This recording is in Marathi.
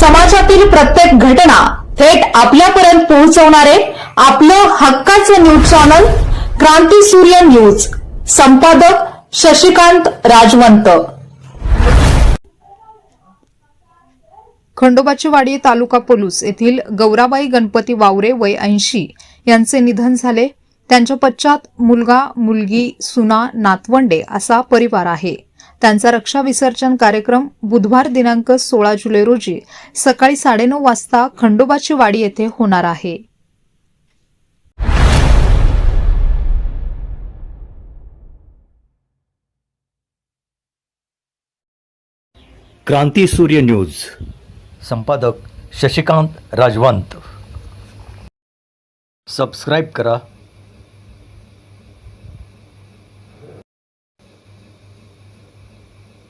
समाजातील प्रत्येक घटना थेट आपल्यापर्यंत पोहोचवणारे आपलं हक्काचं न्यूज चॅनल क्रांती सूर्य न्यूज. संपादक शशिकांत राजवंत. खंडोबाची वाडी तालुका पोलूस येथील गौराबाई गणपती वावरे वय ऐंशी यांचे निधन झाले. त्यांच्या पश्चात मुलगा मुलगी सुना नातवंडे असा परिवार आहे. त्यांचा रक्षा विसर्जन कार्यक्रम बुधवार दिनांक सोळा जुलै रोजी सकाळी साडेनऊ वाजता खंडोबाची वाडी येथे होणार आहे. क्रांती सूर्य न्यूज. संपादक शशिकांत राजवंत. सबस्क्राईब करा.